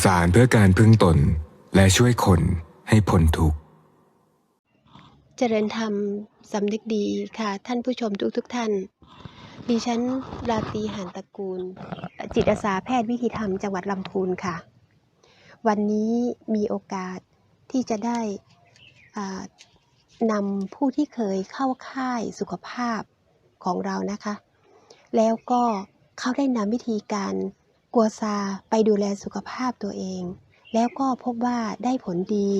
สื่อสารเพื่อการพึ่งตนและช่วยคนให้พ้นทุกข์ เจริญธรรมสำนึกดีค่ะท่านผู้ชมทุกทุกท่าน ดิฉันราตรีหันตระกูล จิตอาสาแพทย์วิถีธรรมจังหวัดลำพูนค่ะ วันนี้มีโอกาสที่จะได้นำผู้ที่เคยเข้าค่ายสุขภาพของเรานะคะ แล้วก็เขาได้นำวิธีการ กัวซาไปดูแลสุขภาพตัวเอง แล้วก็พบว่าได้ผลดี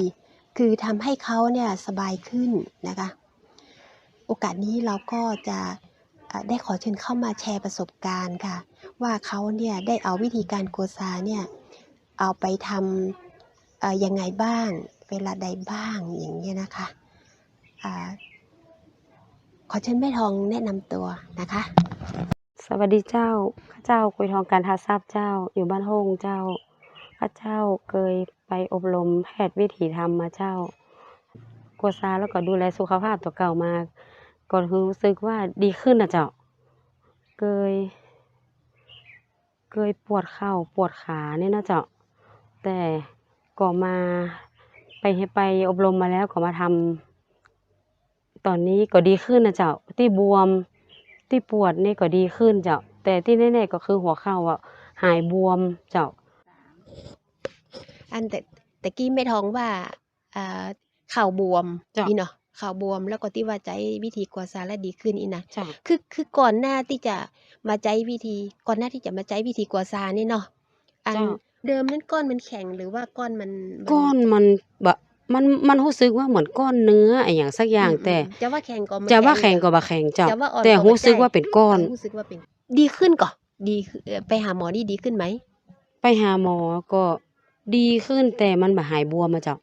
คือทำให้เขาเนี่ยสบายขึ้นนะคะ โอกาสนี้เราก็จะได้ขอเชิญเข้ามาแชร์ประสบการณ์ค่ะ ว่าเขาเนี่ยได้เอาวิธีการโกซาเนี่ยเอาไปทำเอ่อยังไงบ้าง เวลาใดบ้างอย่างเงี้นะคะอ่าขอเชิญแม่ทองแนะนำตัวนะคะ สวัสดีเจ้า ข้าเจ้าคุยทองการทาทราบเจ้า อยู่บ้านโฮงเจ้า ข้าเจ้าเคยไปอบรมแพทย์วิถีธรรมมาเจ้า กัวซาแล้วก็ดูแลสุขภาพตัวเก่ามา ก็รู้สึกว่าดีขึ้นนะเจ้า เคย เคยปวดเข่าปวดขาเนี่ยนะเจ้า แต่ก็มาไปให้ไปอบรมมาแล้วก็มาทำตอนนี้ก็ดีขึ้นนะเจ้า ที่บวม ที่ปวดนี่ก็ดีขึ้นเจ้า แต่ที่แน่ๆก็คือหัวเข่าอะหายบวมเจ้า อันแต่แต่กี้แม่ทองว่าอ่าเข่าบวมจ้ะนี่เนาะเข่าบวมแล้วก็ที่ว่าใจวิธีกัวซาแล้วดีขึ้นอีนะเจ้า คือคือก่อนหน้าที่จะมาใจวิธีก่อนหน้าที่จะมาใจวิธีกัวซานี่เนาะอันจ้ะเดิมนั้นก้อนมันแข็งหรือว่าก้อนมันมั ก้อนมันแบบ มันมันรู้สึกว่าเหมือนก้อนเนื้อไออย่างสักอย่างมแต่มจะว่าแข็งก็มันจะว่าแข็งเหรก็อบ่แข็งเจ้าจะว่าอ่อนแต่ก็บ่รู้สึกใช่ว่าเป็นก้อนเรู้สึกว่าเป็น ดีขึ้นก่อนดีขึ้นเอ่อไปหาหมอนี่ดีขึ้นไหมไปหาหมอก็ดีขึ้นแต่มันบ่หายบวมมาเจ้า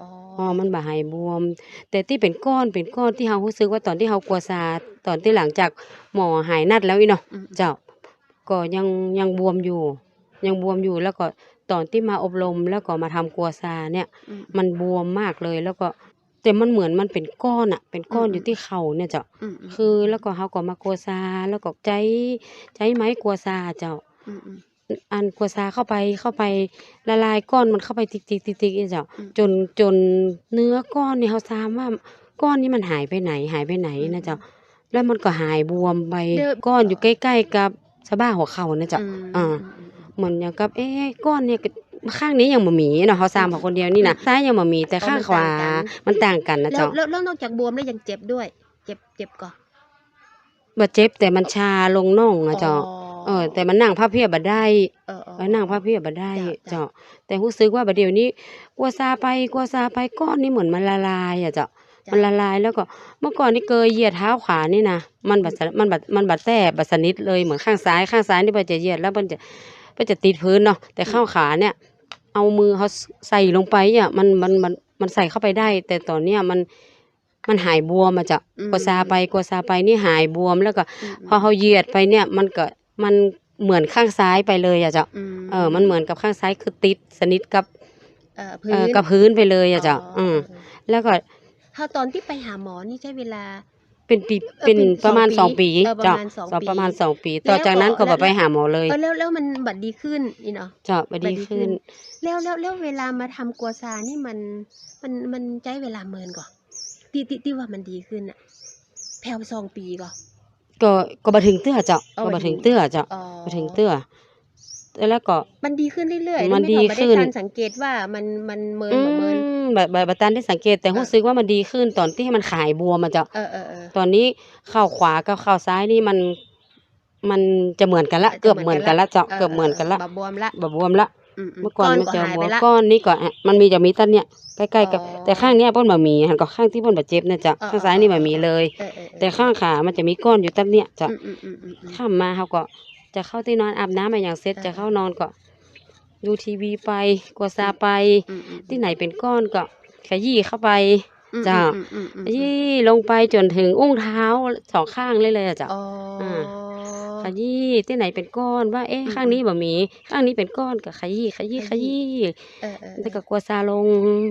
อ๋ออ๋อ มันบ่หายบวม แต่ที่เป็นก้อนเป็นก้อนที่เฮารู้สึกว่าตอนที่เฮากลัวซาตอนที่หลังจากหมอหายนัดแล้วอีเนาะอืมเจ้าก็ยังยังบวมอยู่ ยังบวมอยู่แล้วก็ ตอนที่มาอบรมแล้วก็มาทำกัวซาเนี่ยอืมมันบวมมากเลยแล้วก็แต่มันเหมือนมันเป็นก้อนอะเป็นก้อนอืมอยู่ที่เข่าเนี่ยเจ้าอืมมคือแล้วก็เขาก็มากัวซาแล้วก็ใจใจไม้กัวซาเจ้าอืมอืมอันกัวซาเข้าไปเข้าไปละลายก้อนมันเข้าไปติ๊กติ๊กติ๊กติ๊กเจ้าอืมจนจนเนื้อก้อนเนี่ยเขาทราบว่าก้อนนี้มันหายไปไหนหายไปไหนนะเจ้าแล้วมันก็หายบวมไปเดิมก้อนอยู่ใกล้ ๆ กับสะบ้าหัวเข่านะเจ้าอืมอ่าอืม เหมือนอย่างกับเอ๊ะก้อนเนี่ยก็ข้างนี้ยังบ่มีเนาะเขาซามของคนเดียวนี่นะซ้ายยังบ่มีแต่อ๋อข้างมันขวาต่างกันมันต่างกันนะแล้วเจ้าแล้วแล้วนอกจากบวมแล้วยังเจ็บด้วย เจ็บเจ็บก่อนบ่เจ็บแต่มันชาลงน่องอะเจ้าเออแต่มันนั่งพับเพียบบ่ได้เออเออเออนั่งพับเพียบบ่ได้จ้ะจ้ะเจ้าแต่รู้สึกว่าบัดเดี๋ยวนี้กลัวซาไปกลัวซาไปก้อนนี่เหมือนมันละลายอะเจ้าจ้ะมันละลายแล้วก็เมื่อก่อนนี่เคยเหยียดเท้าขวานี่นะมันบัดสะมันบัดมันบัดแต้บัดสนิทเลยเหมือนข้างซ้ายข้างซ้ายนี่มันจะเหยียดแล้วมันจะ มันจะติดพื้นเนาะแต่ข้างขาเนี่ย เอามือเขาใส่ลงไปอะมันมันมันมันใส่เข้าไปได้ แต่ตอนเนี้ยมันมันหายบวมมาจากอืมกัวซาไปกัวซาไปนี่หายบวมแล้วก็อืมพอเขาเหยียดไปเนี่ย มันก็มันเหมือนข้างซ้ายไปเลยอะเจ้ามเออ มันเหมือนกับข้างซ้ายคือติดสนิทกับเออเอพื้อนกับพื้นไปเลยอะเจ้าอืมเออแล้วก็ถ้าตอนที่ไปหาหมอนี่ใช้เวลา เป็นปีเออเป็นเป็นประมาณสสอองงปีปีเออประเจ้ามาณสองสองปีประมาณสองปีแล้วต่อจากนั้นก็ก็แล้บวอไปหาหมอเลยเออแล้วแล้วมันบัดดีขึ้นอีเนาะเจ้าไปดีบัดดีขึ้ขึ้น น แล้วแล้วแล้วเวลามาทำกัวซานี่มันมันมันใช้เวลาเมินก่อนที่ที่ที่ว่ามันดีขึ้นอะแพลวสองปีก่อน ก็ก็บ่ถึงเตื้อเจ้าเอาก็บ่บ่ถึถึง งเตื้อเจ้าอ๋อบ่ถึงเตื้อแล้วก็ มันดีขึ้นเรื่อยๆมันไได้ดีทำาขึ้นการสังเกตว่ามันมันเมินอืบ่เมินม แบบแบบแบบตันได้สังเกตแต่เออรู้สึกว่ามันดีขึ้นตอนที่มันขายบวมมาเจ้าเออเออเออตอนนี้เข้าขวากับเข้าซ้ายนี่มัน มันจะเหมือนกันละจะเกือบเหมือนกันละเจ้าเออเกือบเหมือนกันละแบบบวมละแบบบวมละอืมๆเมื่อก่อนมันก็จะหายบวไปมละก้อนนี้ก็อะมันมีจะมีตันเนี่ยใกล้ๆกับอ๋อแต่ข้างเนี้ยเพิ่นบ่มีหันก็ข้างที่เพิ่นบาดเจ็บเนี่ยจ้ะเออข้างซ้ายนี่บ่มีเลยเออเออเออแต่ข้างขามันจะมีก้อนอยู่ตันเนี่ยจ้ะอืมอืมอืมอืมอืมข้ามมาเขาก็จะเข้าที่นอนอาบน้ำมาอย่างเสร็จเออจะเข้านอนก็ ดูทีวีไปกวาซาไปอืมอืมที่ไหนเป็นก้อนก็ขยี้เข้าไปอืมจ้ะอืมอืมอืมขยี้ลงไปจนถึงอุ้งเท้าสองข้างเลยเลยอะจ้ะอ๋อออ่าขยี้ที่ไหนเป็นก้อนว่า เอ๊ะอืมข้างนี้บ่มีข้างนี้เป็นก้อนก็ขยี้ขยี้ขขยี้ยี้เออเออแล้วก็กวาซาลง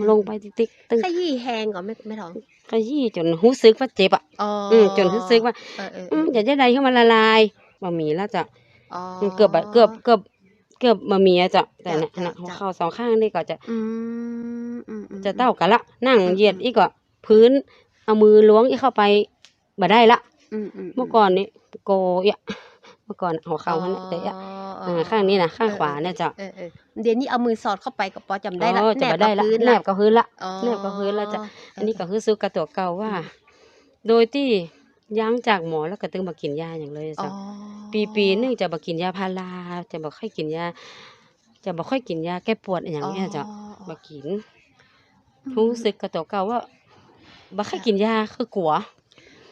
ลงไปติ๊กๆตึงขยี้แหงก่อนไม่ไม่ท้องขยี้จนรู้สึกว่าเจ็บอะอ๋ออืมจนรู้สึกว่าเออเอออืมอย่าจะใดให้มันละลายบ่มีแล้วจ้ะอ๋อเกือบแบบเกือบเกือบ เกือบมามีอะเจ้าแต่เนี่ยจ้ะนะจ้ะหัวเข่าสองข้างนี่ก็จะ อืมอืมอืม จะเต้ากันละ นั่งอืม เหยียดอีกก็พื้น เอามือล้วงอีกเข้าไปบ่ได้ละ อืมอืมเมื่อก่อนนี่โกเอะเมื่อก่อนหัวเข่ามันเตะอะอ๋อาข้างนี้นะข้างเออขวาเนี่ยเจ้าเออเออเดี๋ยวนี้เอามือสอดเข้าไปก็พอจำได้ละอ๋อจะบ่ได้ละบพื้นแนบกับพื้นละ อ๋อแนบกับพื้นแล้วจะ อันนี้เก็คือซื้อกระตัวเก่าว่า โดยที่ยั้งจากหมอแล้วก็ตึงมากินยาอย่างเลยอ๋อเจ้าปีปีหนึงจะบ่กินยาพารา จะบ่ค่อยกินยา จะบ่ค่อยกินยาแก้ปวดอหย่างเงี้ยเจ้าบ่กินรู้สึกกระตัวเก่าว่าบ่ค่อยกินยาคือกลัว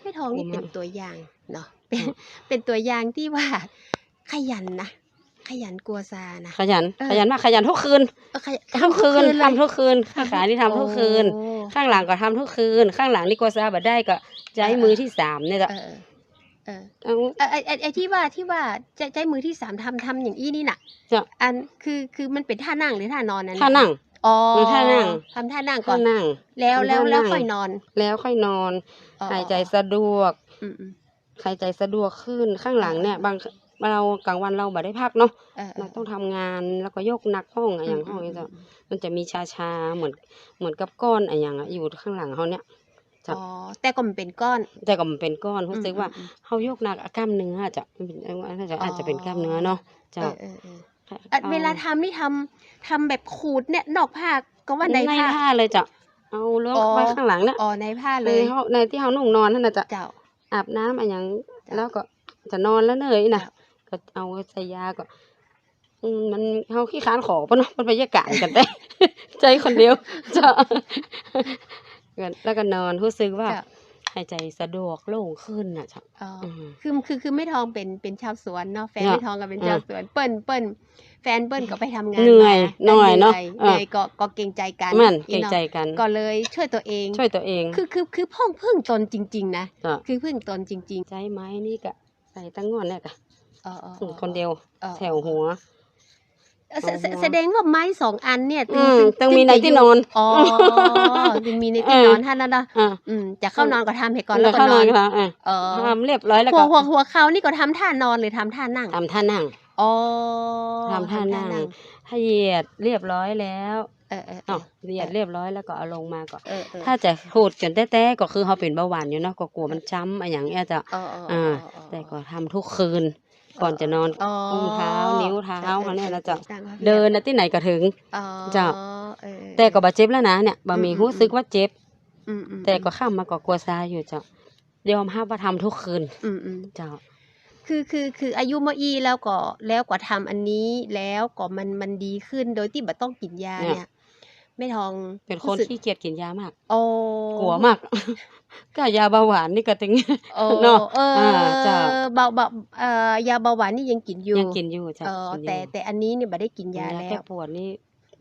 แม่ทองนี่อืมเป็นตัวอย่างเนาะเป็นเป็นตัวอย่างที่ว่าขยันนะขยันกลัวซานะขยันเออขยันมากขยันทุกคืนเออขยัทุกคืนเลยทำทุกคืนข้างขานี่ทำทุกคืนโอ้ข้างหลังก็ทำทุกคืน ข้างหลังนี่ก็ซาบ่ได้ก็ใจมือที่สามเนี่ยจ้ะ เออเออเอาเออไอไอ้ไอที่ว่าที่ว่าใจใจมือที่สามทำทำอย่างอี้นี่น่ะจ้ะอันคือคือมันเป็นท่านั่งหรือท่านอนนั้นถ้านั่ง อ๋อเออท่านั่ง ทำท่านั่งก่ถ้าอนนั่ง แล้วแล้วท่านั่งแล้วค่อยนอนแล้วค่อยนอนอ๋อหายใจสะดวกอืมอืมหายใจสะดวกขึ้นข้างหลังเนี่ยเออบางเรากลางวันเราบ่ได้พักเนาะเออเอเราอต้องทำงานแล้วก็ยกหนักห้องอะอย่างห้องนี้จ้ะมมันจะมีชาชาๆเหมือนเหมือนกับก้อนอะอย่างอะอยู่ข้างหลังเขาเนี่ย จ้ะ อ๋อแต่ก็มันเป็นก้อน แต่ก็มันเป็นก้อนรู้สึกว่าอืมเขายกหนักอะกล้ามเนื้อจะมันเป็นอาจจะอาจจะเป็นกล้ามเนื้อเนาะอืมจ้ะเออเออเอออะเวลาทำนี่ทำทำแบบขูดเนี่ยนอกผ้าก็ว่าในในผ้า ผ้าเลยจ้ะเอาเลือกอ๋อ ไว้ข้างหลังเนี่ยอ๋อในผ้าในเลยห้องในที่เขานุ่งนอนนั่นน่ะจ้ะ เจ้า อาบน้ำอะอย่างจ้ะแล้วก็จะนอนแล้วเนยนะจ้ะ ก็เอาใส่ยาก็อืมมันเขาขี้ค้านขอปะเนาะมันบรรยากาศกันได้ ใจคนเดียวจ้ะ แล้วก็นอนรู้สึกว่าจ้ะหายใจสะดวกโล่งขึ้นน่ะจ้ะอ๋อออืมคือคือคือไม่ทองเป็นเป็นชาวสวนเนาะแฟนเนี่ยไม่ทองก็เป็นชาวสวนเปิ้ลเปิ้ลแฟนเปิ้ลก็ไปทำงานเหนื่อยมาหน่อยเนอะเหเออนื่อยก็ก็เกรงใจกันมันเกอีรงใจกัน ก็เลยช่วยตัวเอง ช่วยตัวเอง คือคือคือพ่องพึ่งตนจริง ๆ นะจ้ะคือพึ่งตนจริงใจไม้นี่ก็ใส่ตั้งงอนเนี่ยกะๆอ๋ออ๋ออ๋อคนเดียวอ๋อแถวหัวเอ่อ แสแสเอาหัวแสดงว่าไม้สองอันเนี่ยอืมถึต้องมีในจะที่ยู่นอนอ๋อถึงมีในที่เออนอนท่านนั่นนะอ่าอืมจะเข้านอนก็ทำให้ก่อนแล้แล้ววก็เข้านนออนนกันแล้วอะอ๋อทำเรียบร้อยแล้วหัก็วหัวหัวเขานี่ก็ทำท่านอนหรือทำท่านั่งทำท่านั่งอ๋อทำท่านั่งถ้าเหยียดเรียบร้อยแล้วเออเออเอเนาะอเหยียดเรียบร้อยแล้วก็เอาลงมาก็เออเออถ้าจะขูดจนแต้ๆก็คือเขาเป็นเบาหวานอยู่เนาะก็กลัวมันจ้ำอะไรอย่างเงี้ยจะอ๋ออ๋ออ่าอ๋อแต่ก็ทำทุกคืน ก่อนจะนอนอ๋ออุ้งเท้านิ้วเท้าออเขาเนี่ยนะจ๊ะต่างกันเดินนะที่ไหนก็ถึง อ๋อจ้ะเออ แต่ก็บาเจ็บแล้วนะเนี่ยบะมีอืม รู้สึกว่าเจ็บ อืมอืมแต่ก็ข้ามมาก็กลัวซาอยู่เจ้ายอมรับว่าทำทุกคืนอืมอืมเจ้า คือคือคืออายุมาอีแล้วก็แล้วก็ทำอันนี้แล้วก็มันมันดีขึ้นโดยที่บ่ต้องกินยาเนี่ย เนี่ยไม่ทองเป็นคนรู้สึกที่เกียจกินยามากโอ้กลัวมากก็ยาเบาหวานนี่ก็ตึงโอ้เนาะเอออ่าจ้ะเบาเบาเอ่อยาเบาหวานนี่ยังกินอยู่ยังกินอยู่จ้ะเออกินอยู่แต่แต่อันนี้เนี่ยบ่ได้กินยาแล้แก้วปวดนี่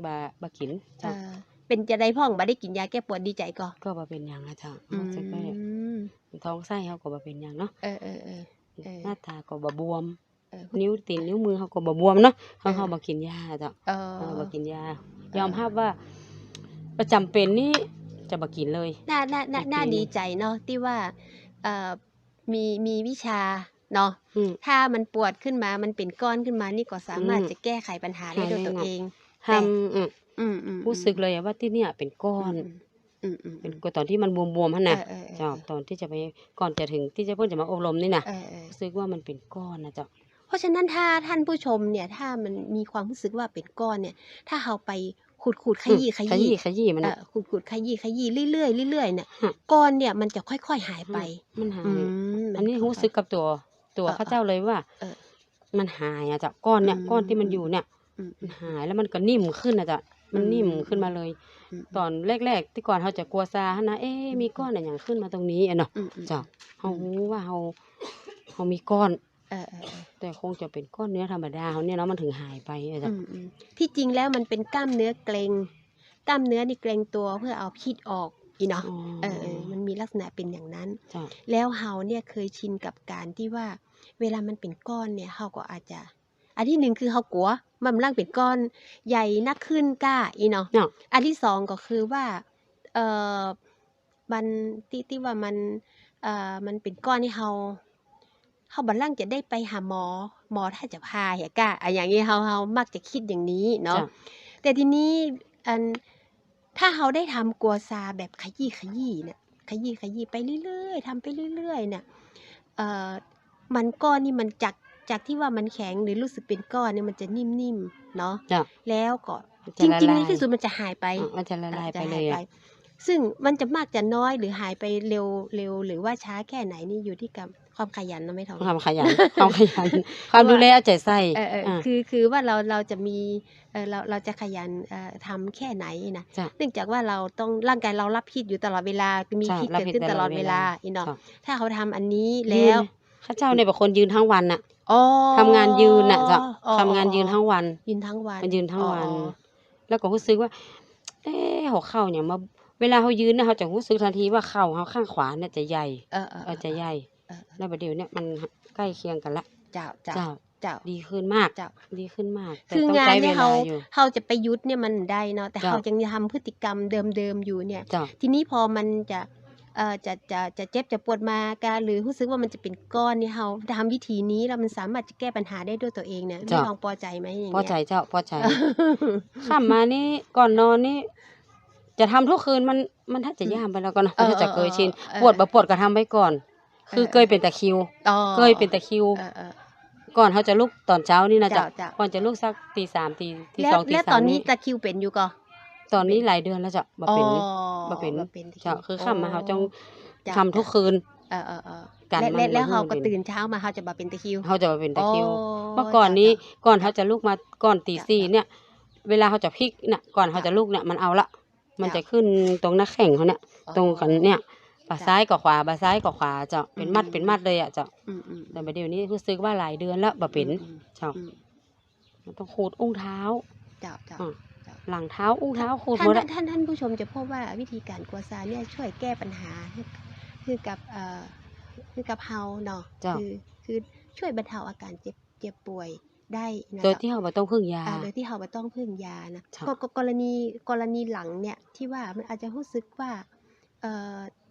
บาบากินเอจ้ะอเป็นจะได้พ่องบ่ได้กินยาแก้ปวดดีใจก็ก็บ่เป็นหยังอะจ้ะอืรู้สึกว่ามท้องไส้เขาก็บ่เป็นหยังเนาะเออเออเออเออหน้าตาก็บ่บวมเออนิ้วตีนนิ้วมือเขาก็บ่บวมเนาะเขาเออเขาบ่กินยาจ้ะเออเออบ่กินยายอมรับว่า ประจำเป็นนี่จะบ่กินเลยน่าน่าน่าอีกน่าปีหนึ่งดีใจเนาะที่ว่าเอ่อมีมีวิชาเนาะอืมถ้ามันปวดขึ้นมามันเป็นก้อนขึ้นมานี่ก็สามารถอืมจะแก้ไขปัญหาได้หายด้วยได้ตัวนะเองทำอืมอืมอืมรู้สึกเลยอะว่าที่เนี่ยเป็นก้อนอืมอืมเป็นตอนที่มันบวมๆหั่นน่ะเออเออเออเจ้าตอนที่จะไปก่อนจะถึงที่จะเพิ่นจะมาอบรมนี่น่ะเออเออรู้สึกว่ามันเป็นก้อนนะเจ้าเพราะฉะนั้นถ้าท่านผู้ชมเนี่ยถ้ามันมีความรู้สึกว่าเป็นก้อนเนี่ย ถ้าเราไป ขูดขูดขยี้ขขยี้ยี้ขยี้มันเอน่ะอขูดขูดขยี้ขยี้เรื่อยๆเรื่อยๆเนี่ยฮะก้อนเนี่ยมันจะค่อยๆหายไป มันหาอืยมอันนี้มัรู้สึกค่อยกับตัวตัวเออเข้าเจ้าเลยว่าเออมันหายอะเจ้าก้อนเนี่ยอืมก้อนที่มันอยู่เนี่ยๆอืมมันหายแล้วมันก็นิ่มขึ้นนะจ๊ะมันนิ่มขึ้นมาเลยอืมตอนแรกๆ ที่ก่อนเขาจะกลัวซาหั่นนะเอ๊ะมีก้อนอะไรอย่างขึ้นมาตรงนี้อะเนาะอืมอืมเจ้าเขารู้ว่าเขาเขามีก้อน เออเออเออแต่คงจะเป็นก้อนเนื้อธรรมดาเขาเนี่ยเนาะมันถึงหายไปอะจ้ะอืมอืมที่จริงแล้วมันเป็นกล้ามเนื้อเกร็งกล้ามเนื้อนี่เกร็งตัวเพื่อเอาพิษออกอีเนาะอ๋อเออเออมันมีลักษณะเป็นอย่างนั้น จ้ะแล้วเฮาเนี่ยเคยชินกับการที่ว่า เวลามันเป็นก้อนเนี่ยเฮาก็อาจจะ อันที่หนึ่งคือเฮากลัวมันร่างเป็นก้อนใหญ่นักขึ้นกล้าอีเนาะ เนาะอันที่สองก็คือว่าเออมันที่ที่ว่ามันเอ่อมันเป็นก้อนที่เฮา เฮาบัดล่างจะได้ไปหาหมอ หมอถ้าจะพาเหรอกะอะอย่างนี้เฮาเฮามักจะคิดอย่างนี้เนาะจ้ะแต่ทีนี้อันถ้าเราได้ทำกัวซาแบบขยี้ขยี้เนี่ยขยี้ขยี้ไปเรื่อยๆทำไปเรื่อยๆเนี่ยเอ่อมันก้อนนี่มันจากจากที่ว่ามันแข็งหรือรู้สึกเป็นก้อนเนี่ยมันจะนิ่มๆเนาะจ้ะแล้วก็มันจจะละริงๆลาในยที่สุดมันจะหายไปอะมันจะละลายจะไปเลหยอะซึ่งมันจะมากจะน้อยหรือหายไปเร็วเร็วหรือว่าช้าแค่ไหนนี่อยู่ที่กับ ความขยันนะไม่ทองความขยันความขยัน ความดูแลเอาใจใส่เออเอออะคือคือว่าเราเราจะมีเออเราเราจะขยันเอ่อทำแค่ไหนนะจ้ะเนื่องจากว่าเราต้องร่างกายเรารับพิษอยู่ตลอดเวลามีจ้ะพิษรับเกิดพิษขึ้นตลอดตลอดเวเวลาลาอีเนาะจ้ะถ้าเขาทำอันนี้ยืนแล้วข้าเจ้าเนี่ยเป็นคนยืนทั้งวันน่ะอ๋อทำงานยืนน่ะจ้ะอ๋อทำงานยืนทั้งวัน ยืนทั้งวันมันยืนทั้งวันอ๋อแล้วก็รู้สึกว่า เอ๊ะหัวเข่าเนี่ยมาเวลาเขายืนนะเขาจะรู้สึกทันทีว่าเข่าเขาข้างขวาเนี่ยจะใหญ่เออเออเออจะใหญ่เออเออ แล้วประเดี๋ยวเนี่ยมันใกล้เคียงกันละเจ้าเจ้าเจ้าเจ้า ดีขึ้นมากเจ้า ดีขึ้นมากแต่คือต้องงานใช้เวเนี่ยลาเขาอยู่ เขาจะไปยุดเนี่ยมันได้เนาะแต่จ้ะเขายังทำพฤติกรรมเดิมๆอยู่เนี่ย เจ้า ทีนี้พอมันจะเอ่อจะจะจะเจ็บจะปวดมาการหรือรู้สึกว่ามันจะเป็นก้อนเนี่ยเราทำวิธีนี้แล้วมันสามารถจะแก้ปัญหาได้ด้วยตัวเองเนี่ยไม่ลองพอใจไหมอย่างพอเงี้ย ใจเจ้าพอใจ ข้ามมานี่ก่อนนอนนี่ จะทำทุกคืนมันมันถ้าจะย่ามไปแล้วก็เนอะมันถ้าจะเคยชินเออ ปวดบ่ปวดก็ทำไว้ก่อน คือเออเคยเป็นตะคริว อ๋อเคยเป็นตะคริว เออเออ ก่อนเขาจะลุกตอนเช้านี่นะเจ้าจ๊ะเจ้า ก่อนจะลุกสักตีสามตีตีแล้วสองตีแล้วสามตอนนี้นี้ตะคริวเป็นอยู่ก็ตอนนี้หลายเดือนแล้วจ้ะบ่เป็นอ๋อบ่เป็นบ่เป็นตะริวจ้ะคือข้ามมาเขาจงจ้ะ ทำทุกคืน เออเออเออกันและมันและแล้วบ่เขาก็เป็น ตื่นเช้ามาเขาจะมาเป็นตะคริวเขาจะมาเป็นตะคริวอ๋อเมื่อก่อนนี้จ้ะก่อนเขาจะลุกมาก่อนตีจ้ะสี่เนี่ย เวลาเขาจะพลิกเนี่ยก่อนเขาจะลุกเนี่ยมันเอาละ มันจ้ะจะขึ้นตรงหน้าแข้งเขาเนี่ย ตรงกันเนี่ย บ่าจ้ะซ้ายกับขวาบ่าซ้ายกับขวาเจ้าเป็นมัดอืมเป็นมัดเลยอะเจ้าอืมอืมแต่ประเดี๋ยวนี้รู้สึกว่าหลายเดือนแล้วบ่เป็นอืมเจ้าอืมมันต้องขูดอุ้งเท้า เจ้าเจ้าอะเจ้าหลังเท้าอุ้งเท้าขูดท่าหมนดอะท่านท่านผู้ชมจะพบว่าวิธีการกัวซาเนี่ยช่วยแก้ปัญหาให้คือกับเอ่อคือกับเฮาเนาะเจ้าคือคือช่วยบรรเทาอาการเจ็บเจ็บป่วยได้นะโดยเจ้าที่เขาบ่ต้องพึ่งยา อ่าโดยที่เราไม่ต้องพึ่งยานะใช่ก็ก็กรณีกรณีหลังเนี่ยที่ว่ามันอาจจะรู้สึกว่าเอ่อเอ่อ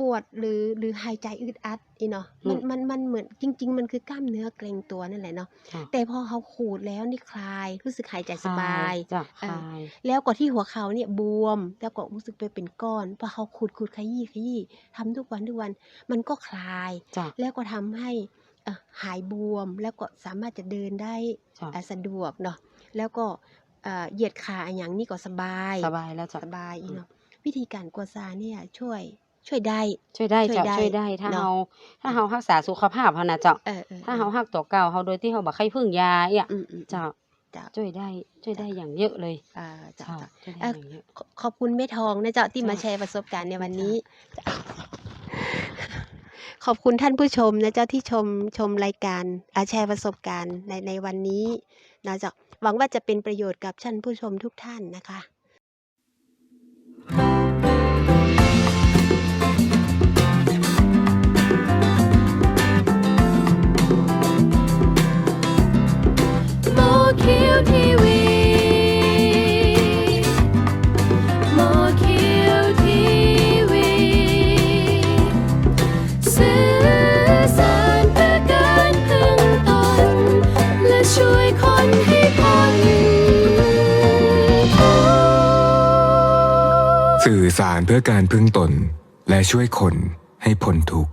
ปวดหรือหรือหายใจอึดอัดอีเนาะมันมันมันเหมือนจริง ๆ มันคือกล้ามเนื้อเกร็งตัวนั่นแหละเนาะจ้ะแต่พอเขาขูดแล้วนี่คลายรู้สึกหายใจสบายจ้ะเอคอลายแล้วก็ที่หัวเขาเนี่ยบวม แล้วก็รู้สึกไปเป็นก้อนพอเขาขูดขูดขยี้ขยี้ทำทุกวันทุกวันมันก็คลายจ้ะแล้วก็ทำให้เอ่อหายบวมแล้วก็สามารถจะเดินได้จ้ะอะสะดวกเนาะแล้วก็เอ่อเหยียดขาอนอย่างนี้ก็สบายสบายแล้วจ้ะสบายอีอืมเนาะ วิธีการกัวซาเนี่ยช่วยช่วยได้ ช่วยได้ช่วยจ้ะได้ช่วยได้ถ้าเนอะเฮาถ้าเฮารักษาสุขภาพเฮานะเจ้าเออเออถ้าเฮาฮักตัวเก่าเฮาโดยที่เฮาบ่เคยพึ่งยาอีอะอืมอืมเจ้าเจ้าช่วยได้ช่วยได้อย่างเยอะเลยอ่าเจ้าเจ้าเจ้าช่วยได้เอ่ออย่างเยอะขอขอบคุณแม่ทองนะเจ้าที่จ้ะมาแชร์ประสบการณ์ในวันจ้ะนี้จ้ะขอบคุณท่านผู้ชมนะเจ้าที่ชมชมรายการอาแชร์ประสบการณ์ในในวันนี้นะเจ้าหวังว่าจะเป็นประโยชน์กับท่านผู้ชมทุกท่านนะคะ อสารเพื่อการพึ่งตนและช่วยคนให้พ้นทุกข์